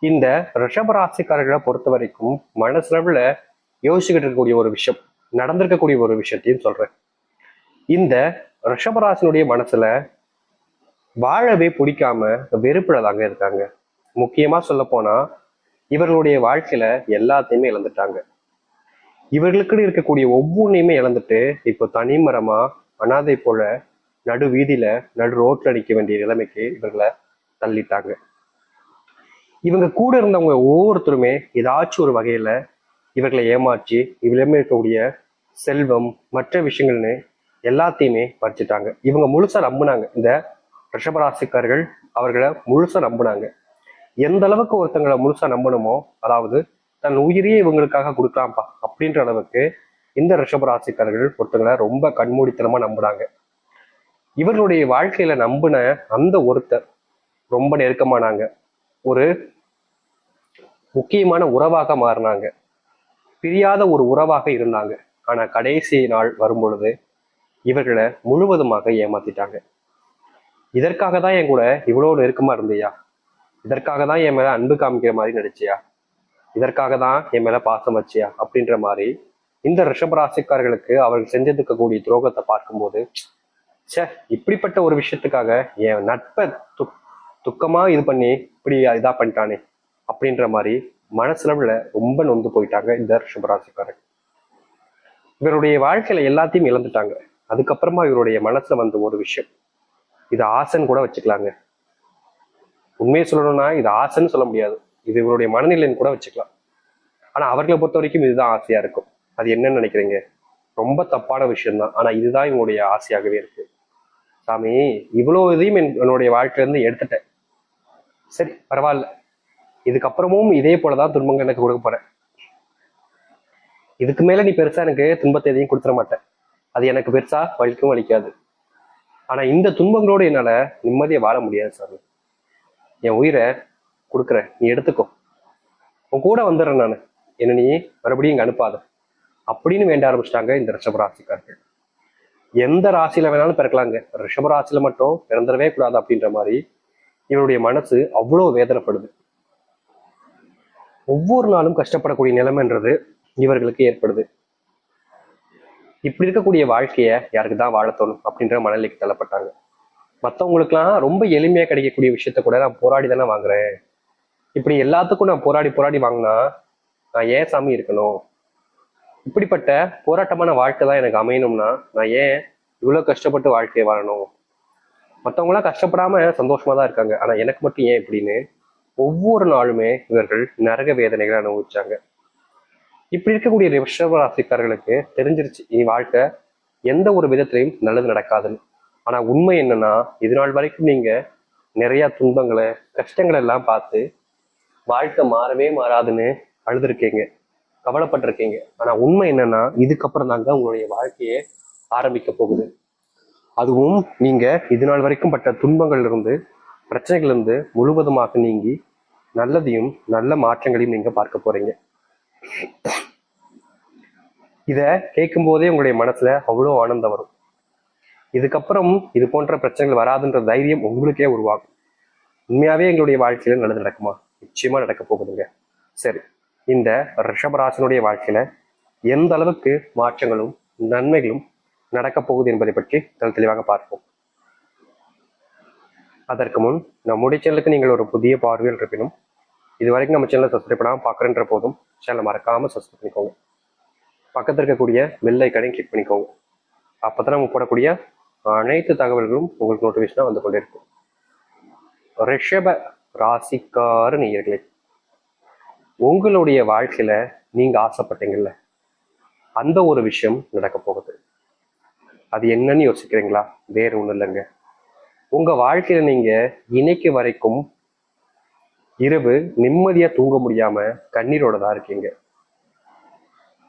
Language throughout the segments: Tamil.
இந்த ரிஷபராசிக்காரர்களை பொறுத்த வரைக்கும் மனசளவுல யோசிச்சுக்கிட்டு இருக்கக்கூடிய ஒரு விஷயம் நடந்திருக்கக்கூடிய ஒரு விஷயத்தையும் சொல்றேன். இந்த ரிஷபராசினுடைய மனசுல வாழவே பிடிக்காம வெறுப்புல தாங்க இருக்காங்க. முக்கியமா சொல்ல போனா இவர்களுடைய வாழ்க்கையில எல்லாத்தையுமே இழந்துட்டாங்க. இவர்களுக்குன்னு இருக்கக்கூடிய ஒவ்வொன்றையுமே இழந்துட்டு இப்போ தனிமரமா அனாதை போல நடு வீதியில நடு ரோட்ல நிற்க வேண்டிய நிலைமைக்கு இவர்களை தள்ளிட்டாங்க. இவங்க கூட இருந்தவங்க ஒவ்வொருத்தருமே ஏதாச்சும் ஒரு வகையில் இவர்களை ஏமாற்றி இவரிடமே இருக்கக்கூடிய செல்வம் மற்ற விஷயங்கள்னு எல்லாத்தையுமே பறிச்சுட்டாங்க. இவங்க முழுசாக நம்பினாங்க. இந்த ரிஷபராசிக்காரர்கள் அவர்களை முழுசாக நம்பினாங்க. எந்த அளவுக்கு ஒருத்தங்களை முழுசாக நம்பணுமோ அதாவது தன் உயிரையே இவங்களுக்காக கொடுக்கலாம்ப்பா அப்படின்ற அளவுக்கு இந்த ரிஷபராசிக்காரர்கள் ஒருத்தங்களை ரொம்ப கண்மூடித்தனமாக நம்புறாங்க. இவர்களுடைய வாழ்க்கையில நம்பின அந்த ஒருத்தர் ரொம்ப நெருக்கமானாங்க. ஒரு முக்கியமான உறவாக மாறினாங்க. பிரியாத ஒரு உறவாக இருந்தாங்க. ஆனா கடைசி நாள் வரும்பொழுது இவர்களை முழுவதுமாக ஏமாத்திட்டாங்க. இதற்காக தான் என் கூட இவ்வளவு நெருக்கமா இருந்தியா? இதற்காக தான் என் மேல அன்பு காமிக்கிற மாதிரி நடிச்சியா? இதற்காக தான் என் மேல பாசம் வச்சியா? அப்படின்ற மாதிரி இந்த ரிஷபராசிக்காரர்களுக்கு அவர்கள் செஞ்சிருக்க துரோகத்தை பார்க்கும்போது ச்சே இப்படிப்பட்ட ஒரு விஷயத்துக்காக என் நட்பை துக்கமா இது பண்ணி இப்படி இதா பண்ணிட்டானே அப்படின்ற மாதிரி மனசுலவுல ரொம்ப நொந்து போயிட்டாங்க இந்த ரிஷபராசிக்காரன் இவருடைய வாழ்க்கையில எல்லாத்தையும் இழந்துட்டாங்க. அதுக்கப்புறமா இவருடைய மனசுல வந்த ஒரு விஷயம். இது ஆசைன்னு கூட வச்சுக்கலாங்க. உண்மையை சொல்லணும்னா இது ஆசைன்னு சொல்ல முடியாது. இது இவருடைய மனநிலைன்னு கூட வச்சுக்கலாம். ஆனா அவர்களை பொறுத்த வரைக்கும் இதுதான் ஆசையா இருக்கும். அது என்னன்னு நினைக்கிறீங்க? ரொம்ப தப்பான விஷயம்தான். ஆனா இதுதான் இவங்களுடைய ஆசையாகவே இருக்கு. சாமி இவ்வளவு இதையும் என்னுடைய வாழ்க்கையில இருந்து எடுத்துட்டேன். சரி பரவாயில்ல. இதுக்கப்புறமும் இதே போலதான் துன்பங்கள் எனக்கு கொடுக்க போறேன். இதுக்கு மேல நீ பெருசா எனக்கு துன்பத்தை எதையும் கொடுத்துட மாட்டேன். அது எனக்கு பெருசா வலிக்கும் வலிக்காது. ஆனா இந்த துன்பங்களோடு என்னால நிம்மதியை வாழ முடியாது சார் என் உயிரை கொடுக்குறேன். நீ எடுத்துக்கோ. உன் கூட வந்துடுறேன் நான். என்ன நீ மறுபடியும் இங்க அனுப்பாத. அப்படின்னு வேண்ட ஆரம்பிச்சிட்டாங்க இந்த ரிஷபராசிக்காரர்கள். எந்த ராசியில வேணாலும் பிறக்கலாங்க. ரிஷபராசியில மட்டும் பிறந்துடவே கூடாது அப்படின்ற மாதிரி இவருடைய மனசு அவ்வளோ வேதனைப்படுது. ஒவ்வொரு நாளும் கஷ்டப்படக்கூடிய நிலைமைன்றது இவர்களுக்கு ஏற்படுது. இப்படி இருக்கக்கூடிய வாழ்க்கையை யாருக்கு தான் வாழத்தோணும் அப்படின்ற மனநிலைக்கு தள்ளப்பட்டாங்க. மற்றவங்களுக்குலாம் ரொம்ப எளிமையாக கிடைக்கக்கூடிய விஷயத்த கூட நான் போராடி தானே வாங்குறேன். இப்படி எல்லாத்துக்கும் நான் போராடி போராடி வாங்கினா நான் ஏன் சாமி இருக்கணும்? இப்படிப்பட்ட போராட்டமான வாழ்க்கை தான் எனக்கு அமையணும்னா நான் ஏன் இவ்வளோ கஷ்டப்பட்டு வாழ்க்கையை வாழணும்? மற்றவங்களாம் கஷ்டப்படாம சந்தோஷமா தான் இருக்காங்க. ஆனா எனக்கு மட்டும் ஏன் இப்படின்னு ஒவ்வொரு நாளுமே இவர்கள் நரக வேதனைகளை அனுபவிச்சாங்க. இப்படி இருக்கக்கூடிய ரிஷபராசிக்காரர்களுக்கு தெரிஞ்சிருச்சு இனி வாழ்க்கை எந்த ஒரு விதத்திலையும் நல்லது நடக்காதுன்னு. ஆனா உண்மை என்னன்னா இது நாள் வரைக்கும் நீங்க நிறைய துன்பங்களை கஷ்டங்களை எல்லாம் பார்த்து வாழ்க்கை மாறவே மாறாதுன்னு அழுதுருக்கீங்க கவலைப்பட்டிருக்கீங்க. ஆனா உண்மை என்னன்னா இதுக்கப்புறம் தாங்க உங்களுடைய வாழ்க்கையே ஆரம்பிக்க போகுது. அதுவும் நீங்க இது நாள் வரைக்கும் பட்ட துன்பங்கள்ல இருந்து பிரச்சனைகள் இருந்து முழுவதுமாக நீங்கி நல்லதையும் நல்ல மாற்றங்களையும் நீங்க பார்க்க போறீங்க. இத கேட்கும் போதே உங்களுடைய மனசுல அவ்வளோ ஆனந்தம் வரும். இதுக்கப்புறம் இது போன்ற பிரச்சனைகள் வராதுன்ற தைரியம் உங்களுக்கே உருவாகும். உண்மையாவே எங்களுடைய வாழ்க்கையில நல்லது நடக்குமா? நிச்சயமா நடக்க போகுதுங்க. சரி இந்த ரிஷபராசனுடைய வாழ்க்கையில எந்த அளவுக்கு மாற்றங்களும் நன்மைகளும் நடக்கப் போகுது என்பதை பற்றி தெளி- தெளிவாக பார்ப்போம். அதற்கு முன் நம்முடைய சேனலுக்கு நீங்கள் ஒரு புதிய பார்வையில் இருப்பினும் இது வரைக்கும் நம்ம சேனலை சப்ஸ்கிரைப் பண்ணாமல் பார்க்குறன்ற போதும் சேனலை மறக்காமல் சப்ஸ்கிரைப் பண்ணிக்கோங்க. பக்கத்தில் இருக்கக்கூடிய பெல் ஐக்கனையும் கிளிக் பண்ணிக்கோங்க. அப்போ தான் நம்ம போடக்கூடிய அனைத்து தகவல்களும் உங்களுக்கு நோட்டிஃபிகேஷனாக வந்து கொண்டே இருக்கும். ரிஷப ராசிக்கார நேயர்களே உங்களுடைய வாழ்க்கையில் நீங்கள் ஆசைப்பட்டீங்கல்ல அந்த ஒரு விஷயம் நடக்க போகுது. அது என்னன்னு யோசிக்கிறீங்களா? வேற ஒன்றும் இல்லைங்க. உங்கள் வாழ்க்கையில் நீங்கள் இன்னைக்கு வரைக்கும் இரவு நிம்மதியாக தூங்க முடியாமல் கண்ணீரோட தான் இருக்கீங்க.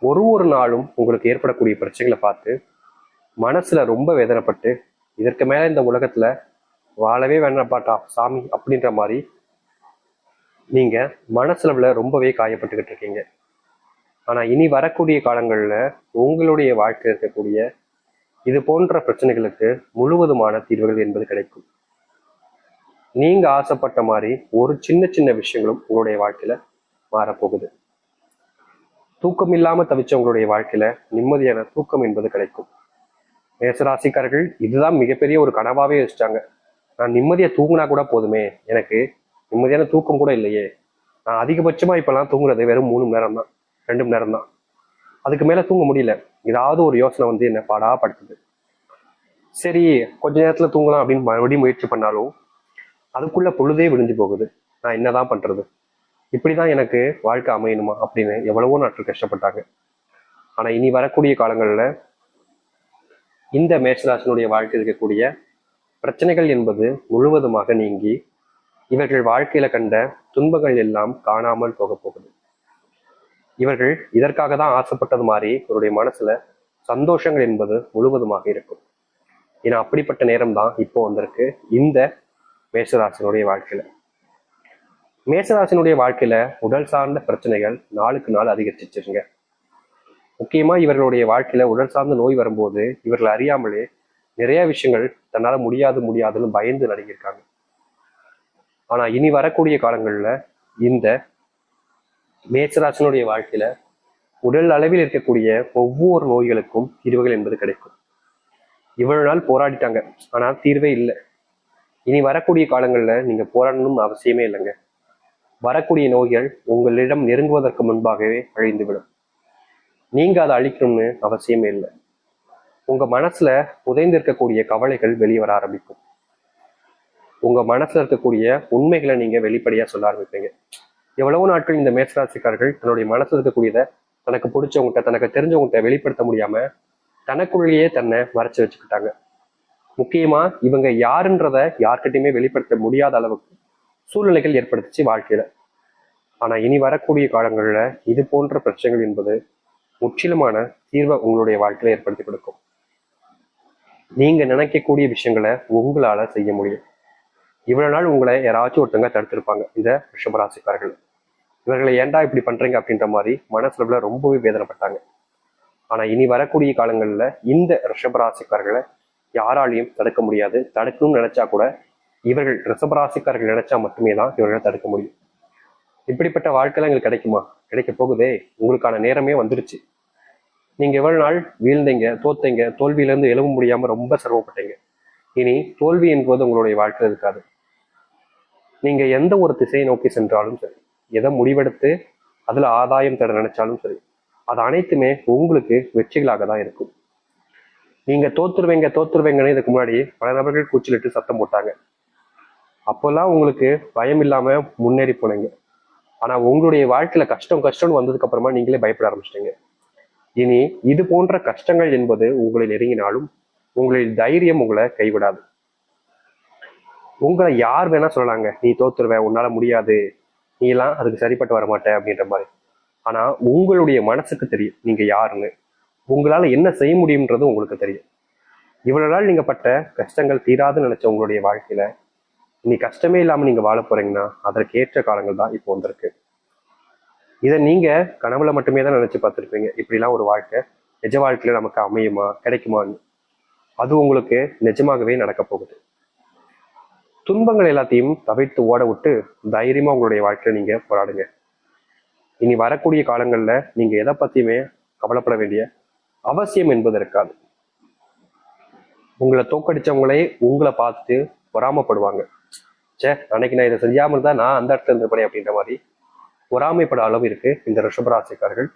ஒரு ஒரு நாளும் உங்களுக்கு ஏற்படக்கூடிய பிரச்சனைகளை பார்த்து மனசில் ரொம்ப வேதனைப்பட்டு இதற்கு மேலே இந்த உலகத்தில் வாழவே வேண்டாம்பாட்டா சாமி அப்படின்ற மாதிரி நீங்கள் மனசளவில் ரொம்பவே காயப்பட்டுக்கிட்டு இருக்கீங்க. ஆனால் இனி வரக்கூடிய காலங்களில் உங்களுடைய வாழ்க்கையில் இருக்கக்கூடிய இது போன்ற பிரச்சனைகளுக்கு முழுவதுமான தீர்வுகள் என்பது கிடைக்கும். நீங்க ஆசைப்பட்ட மாதிரி ஒரு சின்ன சின்ன விஷயங்களும் உங்களுடைய வாழ்க்கையில மாறப்போகுது. தூக்கம் இல்லாம தவிச்ச உங்களுடைய வாழ்க்கையில நிம்மதியான தூக்கம் என்பது கிடைக்கும். மேசராசிக்காரர்கள் இதுதான் மிகப்பெரிய ஒரு கனவாவே வச்சுட்டாங்க நான் நிம்மதியா தூங்கினா கூட போதுமே. எனக்கு நிம்மதியான தூக்கம் கூட இல்லையே. நான் அதிகபட்சமா இப்பெல்லாம் தூங்குறது வெறும் மூணு மணி நேரம் தான் ரெண்டு மணி நேரம் தான் அதுக்கு மேலே தூங்க முடியல. ஏதாவது ஒரு யோசனை வந்து என்ன பாடா படுத்துது சரி கொஞ்ச நேரத்தில் தூங்கலாம் அப்படின்னு மறுபடியும் முயற்சி பண்ணாலும் அதுக்குள்ள பொழுதே விழுந்து போகுது. நான் என்னதான் பண்றது? இப்படிதான் எனக்கு வாழ்க்கை அமையணுமா அப்படின்னு எவ்வளவோ நாட்கள் கஷ்டப்பட்டாங்க. ஆனா இனி வரக்கூடிய காலங்களில் இந்த மேஷராசனுடைய வாழ்க்கை இருக்கக்கூடிய பிரச்சனைகள் என்பது முழுவதுமாக நீங்கி இவர்கள் வாழ்க்கையில கண்ட துன்பங்கள் எல்லாம் காணாமல் போக போகுது. இவர்கள் இதற்காக தான் ஆசைப்பட்டது மாதிரி இவருடைய மனசுல சந்தோஷங்கள் என்பது முழுவதுமாக இருக்கும். ஏன்னா அப்படிப்பட்ட நேரம் தான் இப்போ வந்திருக்கு இந்த மேசராசினுடைய வாழ்க்கையில. மேசராசினுடைய வாழ்க்கையில உடல் சார்ந்த பிரச்சனைகள் நாளுக்கு நாள் அதிகரிச்சிருங்க முக்கியமா இவர்களுடைய வாழ்க்கையில உடல் சார்ந்த நோய் வரும்போது இவர்கள் அறியாமலே நிறைய விஷயங்கள் தன்னால முடியாது முடியாதுன்னு பயந்து நடுங்கியிருக்காங்க. ஆனா இனி வரக்கூடிய காலங்கள்ல இந்த மேசராசனுடைய வாழ்க்கையில உடல் அளவில் இருக்கக்கூடிய ஒவ்வொரு நோய்களுக்கும் தீர்வுகள் என்பது கிடைக்கும். இவ்வளவு நாள் போராடிட்டாங்க. ஆனா தீர்வே இல்லை. இனி வரக்கூடிய காலங்கள்ல நீங்க போராடணும் அவசியமே இல்லைங்க. வரக்கூடிய நோய்கள் உங்களிடம் நெருங்குவதற்கு முன்பாகவே அழிந்துவிடும். நீங்க அதை அழிக்கணும்னு அவசியமே இல்லை. உங்க மனசுல புதைந்திருக்கக்கூடிய கவலைகள் வெளியே வர ஆரம்பிக்கும். உங்க மனசுல இருக்கக்கூடிய உண்மைகளை நீங்க வெளிப்படையா சொல்ல ஆரம்பிப்பீங்க. எவ்வளவு நாட்கள் இந்த மேசராசிக்காரர்கள் தன்னுடைய மனசு இருக்கக்கூடியதை தனக்கு பிடிச்சவங்ககிட்ட தனக்கு தெரிஞ்சவங்ககிட்ட வெளிப்படுத்த முடியாம தனக்குள்ளேயே தன்னை மறைச்சு வச்சுக்கிட்டாங்க. முக்கியமா இவங்க யாருன்றத யார்கிட்டயுமே வெளிப்படுத்த முடியாத அளவுக்கு சூழ்நிலைகள் ஏற்படுத்துச்சு வாழ்க்கையில. ஆனா இனி வரக்கூடிய காலங்களில் இது போன்ற பிரச்சனைகள் என்பது முற்றிலுமான தீர்வை உங்களுடைய வாழ்க்கையில ஏற்படுத்தி கொடுக்கும். நீங்க நினைக்கக்கூடிய விஷயங்களை உங்களால செய்ய முடியும். இவ்வளவு நாள் உங்களை யாராச்சும் ஒருத்தங்க தடுத்திருப்பாங்க இந்த ரிஷபராசிக்காரர்கள் இவர்களை ஏன்டா இப்படி பண்றீங்க அப்படின்ற மாதிரி மனசுல ரொம்பவே வேதனைப்பட்டாங்க. ஆனா இனி வரக்கூடிய காலங்களில் இந்த ரிஷபராசிக்காரர்களை யாராலையும் தடுக்க முடியாது. தடுக்கணும்னு நினைச்சா கூட இவர்கள் ரிஷபராசிக்காரர்கள் நினைச்சா மட்டுமே தான் இவர்களை தடுக்க முடியும். இப்படிப்பட்ட வாழ்க்கைலாம் எங்களுக்கு கிடைக்குமா? கிடைக்க போகுதே. உங்களுக்கான நேரமே வந்துருச்சு. நீங்க எவ்வளவு நாள் வீழ்ந்தீங்க தோத்தீங்க தோல்வியிலேருந்து இருந்து முடியாம ரொம்ப சிரமப்பட்டீங்க. இனி தோல்வி என்பது உங்களுடைய வாழ்க்கையில் இருக்காது. நீங்க எந்த ஒரு திசையை நோக்கி சென்றாலும் சரி. எதை முடிவெடுத்து அதுல ஆதாயம் தேட நினைச்சாலும் சரி அது அனைத்துமே உங்களுக்கு வெற்றிகளாக தான் இருக்கும். நீங்க தோத்துருவீங்க தோத்துருவீங்கன்னு இதுக்கு முன்னாடி பல நபர்கள் கூச்சலிட்டு சத்தம் போட்டாங்க. அப்போல்லாம் உங்களுக்கு பயம் இல்லாம முன்னேறி போனீங்க. ஆனா உங்களுடைய வாழ்க்கையில கஷ்டம் கஷ்டம்னு வந்ததுக்கு அப்புறமா நீங்களே பயப்பட ஆரம்பிச்சிட்டீங்க. இனி இது போன்ற கஷ்டங்கள் என்பது உங்களை நெருங்கினாலும் உங்களின் தைரியம் உங்களை கைவிடாது. உங்களை யார் வேணா சொல்லலாங்க. நீ தோத்துருவ உன்னால முடியாது. நீலாம் அதுக்கு சரிப்பட்டு வர மாட்டேன் அப்படின்ற மாதிரி. ஆனால் உங்களுடைய மனசுக்கு தெரியும் நீங்கள் யாருன்னு. உங்களால் என்ன செய்ய முடியும்ன்றது உங்களுக்கு தெரியும். இவ்வளோ நாள் நீங்கள் பட்ட கஷ்டங்கள் தீராதுன்னு நினச்ச உங்களுடைய வாழ்க்கையில் நீ கஷ்டமே இல்லாமல் நீங்கள் வாழ போகிறீங்கன்னா அதற்கு ஏற்ற காலங்கள் தான் இப்போ வந்திருக்கு. இதை நீங்கள் கனவுல மட்டுமே தான் நினச்சி பார்த்துருப்பீங்க. இப்படிலாம் ஒரு வாழ்க்கை நிஜ வாழ்க்கையில் நமக்கு அமையுமா கிடைக்குமான்னு. அது உங்களுக்கு நிஜமாகவே நடக்க போகுது. துன்பங்கள் எல்லாத்தையும் தவிர்த்து ஓட விட்டு தைரியமா உங்களுடைய வாழ்க்கையில நீங்க போராடுங்க. இனி வரக்கூடிய காலங்கள்ல நீங்க எதை பத்தியுமே கவலைப்பட வேண்டிய அவசியம் என்பது இருக்காது. உங்களை தோக்கடிச்சவங்களே உங்களை பார்த்து பொறாமப்படுவாங்க. சே அன்னைக்கு நான் இதை செஞ்சாம இருந்தா நான் அந்த இடத்துல இருந்திருப்பேன் அப்படின்ற மாதிரி பொறாமைப்பட அளவு இருக்கு இந்த ரிஷபராசிக்காரர்கள்